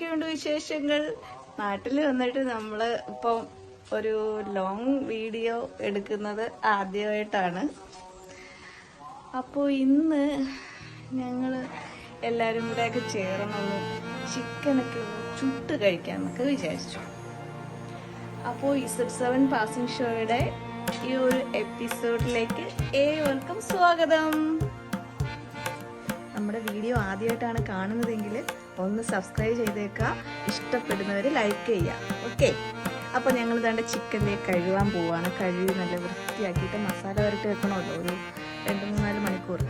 എന്തൊക്കെയുണ്ട് വിശേഷങ്ങൾ? നാട്ടിൽ വന്നിട്ട് നമ്മൾ ഇപ്പം ഒരു ലോങ് വീഡിയോ എടുക്കുന്നത് ആദ്യമായിട്ടാണ്. അപ്പോൾ ഇന്ന് ഞങ്ങൾ എല്ലാവരും കൂടെയൊക്കെ ചേർന്നൊന്ന് ചിക്കനൊക്കെ ചുട്ട് കഴിക്കാമെന്നൊക്കെ വിചാരിച്ചു. അപ്പോൾ ഇസഡ് സെവൻ പാസിംഗ് ഷോയുടെ ഈ ഒരു എപ്പിസോഡിലേക്ക് ഏവർക്കും സ്വാഗതം. നമ്മുടെ വീഡിയോ ആദ്യമായിട്ടാണ് കാണുന്നതെങ്കിൽ ഒന്ന് സബ്സ്ക്രൈബ് ചെയ്തേക്കുക ഇഷ്ടപ്പെടുന്നവർ ലൈക്ക് ചെയ്യുക ഓക്കെ അപ്പോൾ ഞങ്ങൾ ഇതാണ്ട് ചിക്കന്റെ കഴുകാൻ പോവുകയാണ് കഴുകി നല്ല വൃത്തിയാക്കിയിട്ട് മസാല വരട്ടി വെക്കണമല്ലോ. ഒരു രണ്ട് മൂന്നാൽ മണിക്കൂർ.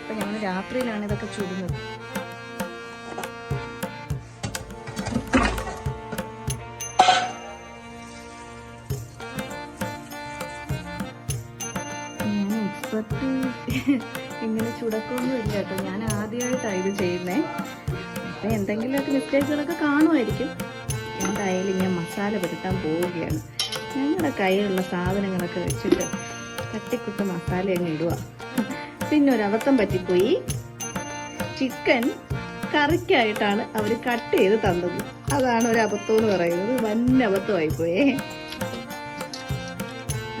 അപ്പോൾ ഞങ്ങൾ രാത്രിയിലാണ് ഇതൊക്കെ ചുടുന്നത്. ഇങ്ങനെ ചുടക്കൊന്നും ഇല്ല കേട്ടോ. ഞാൻ ആദ്യമായിട്ടാണ് ഇത് ചെയ്യുന്നത് അപ്പം എന്തെങ്കിലുമൊക്കെ മിസ്റ്റേക്കുകളൊക്കെ കാണുമായിരിക്കും. എന്തായാലും ഞാൻ മസാല പുരട്ടാൻ പോവുകയാണ്. ഞങ്ങളുടെ കയ്യിലുള്ള സാധനങ്ങളൊക്കെ വെച്ചിട്ട് തട്ടിക്കുട്ട് മസാല അങ്ങ് ഇടുക. പിന്നെ ഒരു അബദ്ധം പറ്റിപ്പോയി. ചിക്കൻ കറിക്കായിട്ടാണ് അവർ കട്ട് ചെയ്ത് തന്നത്. അതാണ് ഒരു അബദ്ധം എന്ന് പറയുന്നത്. വൻ അബദ്ധമായിപ്പോയേ.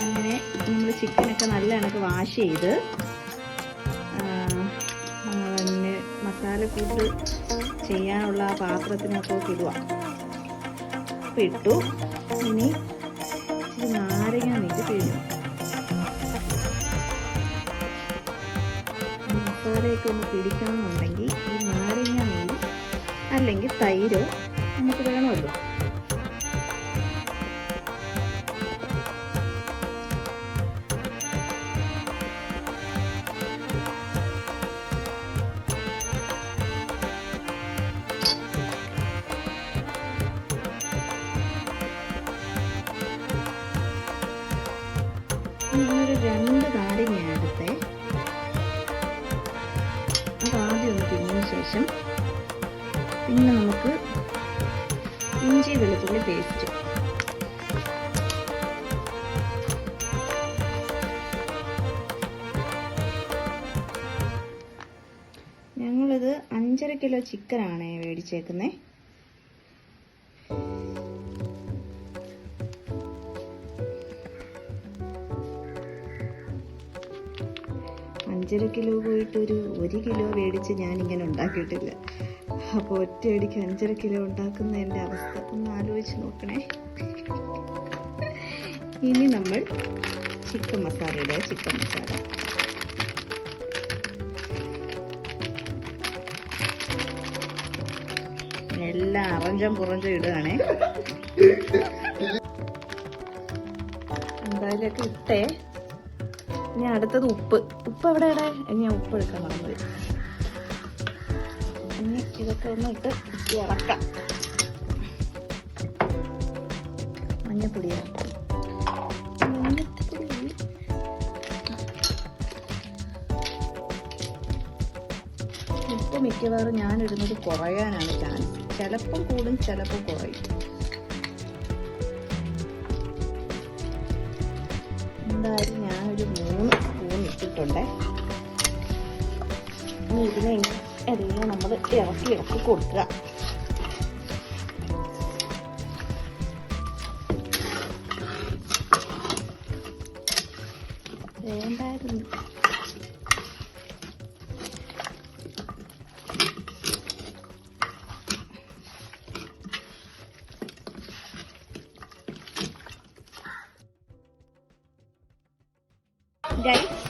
അങ്ങനെ നമ്മൾ ചിക്കനൊക്കെ നല്ല കണക്ക് വാഷ് ചെയ്ത് മസാല കൂട്ട് ചെയ്യാനുള്ള ആ പാത്രത്തിനകത്തോട്ട് ഇടുക. അപ്പം ഇട്ടു. ഇനി നാരങ്ങ നീക്കി പിഴിഞ്ഞു. മസാലയൊക്കെ ഒന്ന് പിടിക്കണമെന്നുണ്ടെങ്കിൽ ഈ നാരങ്ങ നീര് അല്ലെങ്കിൽ തൈരോ നമുക്ക് വേണമല്ലോ. ഞാനൊരു രണ്ട് നാരങ്ങ എടുത്തേ. അത് ആദ്യം ഒന്ന് പിഴിഞ്ഞ ശേഷം പിന്നെ നമുക്ക് ഇഞ്ചി വെളുത്തുള്ളി പേസ്റ്റ് ഞങ്ങളിത് അഞ്ചര കിലോ ചിക്കനാണ് മേടിച്ചേക്കുന്നത് അഞ്ചര കിലോ പോയിട്ട് ഒരു ഒരു കിലോ മേടിച്ച് ഞാനിങ്ങനെ ഉണ്ടാക്കിയിട്ടില്ല. അപ്പോൾ ഒറ്റയടിക്ക് അഞ്ചര കിലോ ഉണ്ടാക്കുന്ന എന്റെ അവസ്ഥ ഒന്ന് ആലോചിച്ച് നോക്കണേ. ഇനി നമ്മൾ ചിക്കൻ മസാല ഇടുക ചിക്കൻ മസാല. എല്ലാം അറഞ്ചം പുറഞ്ചം ഇടുകയാണേ. എന്തായാലും ഇട്ടേ. ഇനി അടുത്തത് ഉപ്പ്. ഉപ്പ് എവിടെ ഇടാ? ഇനി ഞാൻ ഉപ്പ് എടുക്കാൻ മറന്നു ഇനി ഇതൊക്കെ ഒന്ന് ഇട്ട് ഇളക്കാം. മഞ്ഞപ്പൊടിയാ മഞ്ഞപ്പൊടി. ഉപ്പ് മിക്കവാറും ഞാൻ ഇടുന്നത് കുറയാനാണ് ചാൻസ് ചിലപ്പം കൂടും ചിലപ്പം കുറയും. എന്തായാലും ഒരു മൂന്ന് സ്പൂൺ ഇട്ടിട്ടുണ്ട്. ഇനി ഇതിനെ എല്ലാം നമ്മൾ ഇറക്കി ഇറക്കി കൊടുക്കുക.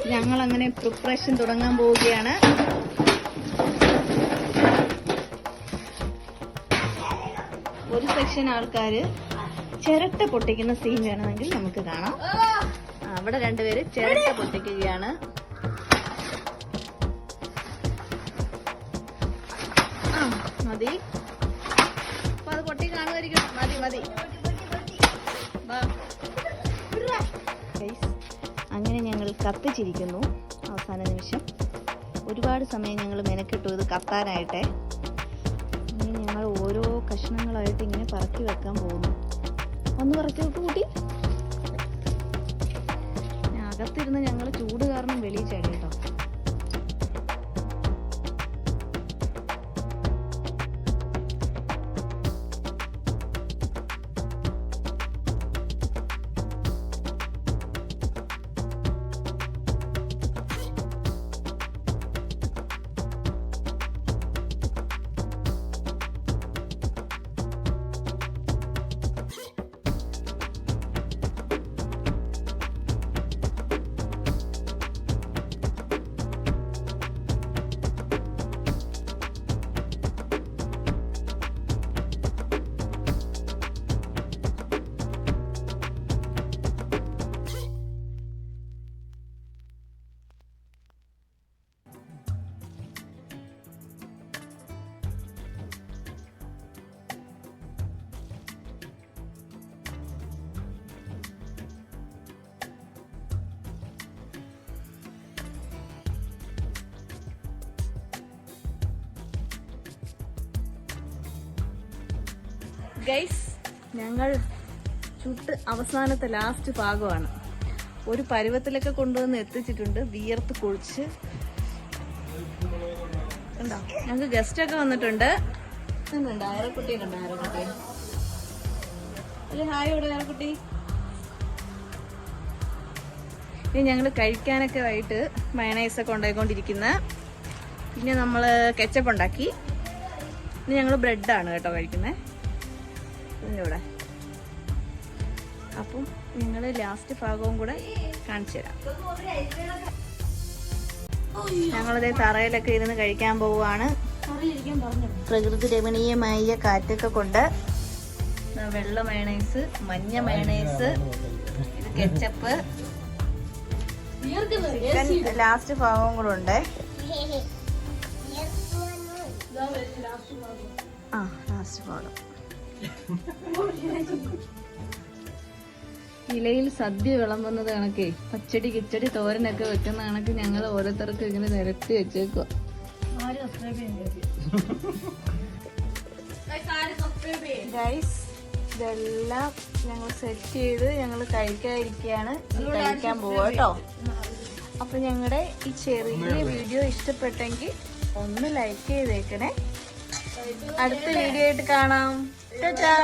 ഞങ്ങൾ അങ്ങനെ പ്രിപ്പറേഷൻ തുടങ്ങാൻ പോവുകയാണ്. ഒരു സെക്ഷൻ ആൾക്കാര് ചിരട്ട പൊട്ടിക്കുന്ന സീൻ വേണമെങ്കിൽ നമുക്ക് കാണാം. അവിടെ രണ്ടുപേര് ചിരട്ട പൊട്ടിക്കുകയാണ്. മതി. അപ്പൊ അത് പൊട്ടി കാണുമായിരിക്കും. മതി മതി. കത്തിച്ചിരിക്കുന്നു. അവസാന നിമിഷം. ഒരുപാട് സമയം ഞങ്ങൾ മെനക്കെട്ടു ഇത് കത്താനായിട്ടെ. ഇനി ഞങ്ങൾ ഓരോ കഷ്ണങ്ങളായിട്ട് ഇങ്ങനെ പറക്കി വെക്കാൻ പോകുന്നു. ഒന്ന് പറക്കി വെക്ക് കൂട്ടി. അകത്തിരുന്ന് ഞങ്ങൾ ചൂട് കാരണം വെളിയിൽ ഗൈസ് ഞങ്ങൾ ചുട്ട് അവസാനത്തെ ലാസ്റ്റ് ഭാഗമാണ്. ഒരു പരുവത്തിലൊക്കെ കൊണ്ടുവന്ന് എത്തിച്ചിട്ടുണ്ട്. വിയർത്ത് കുഴിച്ച്. ഉണ്ടോ ഞങ്ങൾക്ക് ഗസ്റ്റ് ഒക്കെ വന്നിട്ടുണ്ട്. കണ്ടോ? ഹായ് ഇനി ഞങ്ങൾ കഴിക്കാനൊക്കെ ആയിട്ട് മയണൈസ് ഒക്കെ ഉണ്ടായിക്കൊണ്ടിരിക്കുന്ന പിന്നെ നമ്മൾ കെച്ചപ്പ് ഉണ്ടാക്കി. ഇനി ഞങ്ങൾ ബ്രെഡാണ് കേട്ടോ കഴിക്കുന്നത് ഇതിന്റെ കൂടെ അപ്പം നിങ്ങൾ ലാസ്റ്റ് ഭാഗവും കൂടെ കാണിച്ചു തരാം. ഞങ്ങളിതേ തറയിലൊക്കെ ഇരുന്ന് കഴിക്കാൻ പോവുകയാണ്. പ്രകൃതി രമണീയമായ കാറ്റൊക്കെ കൊണ്ട് വെള്ള മയണൈസ് മഞ്ഞ മയണൈസ് കെച്ചപ്പ് ലാസ്റ്റ് ഭാഗവും കൂടെ ഉണ്ട്. ആ ലാസ്റ്റ് ഭാഗം. ഇലയിൽ സദ്യ വിളമ്പുന്നത് കണക്കേ പച്ചടി കിച്ചടി തോരനൊക്കെ വെക്കുന്ന കണക്ക് ഞങ്ങൾ ഓരോരുത്തർക്കും ഇങ്ങനെ നിരത്തി വെച്ചേക്കുക ഗൈസ് ഇതെല്ലാം ഞങ്ങൾ സെറ്റ് ചെയ്ത് ഞങ്ങൾ കഴിക്കാതിരിക്കുകയാണ്. കഴിക്കാൻ പോവാട്ടോ. അപ്പൊ ഞങ്ങളുടെ ഈ ചെറിയ വീഡിയോ ഇഷ്ടപ്പെട്ടെങ്കിൽ ഒന്ന് ലൈക്ക് ചെയ്തേക്കണേ. അടുത്ത വീഡിയോ ആയിട്ട് കാണാം. ടാറ്റാ.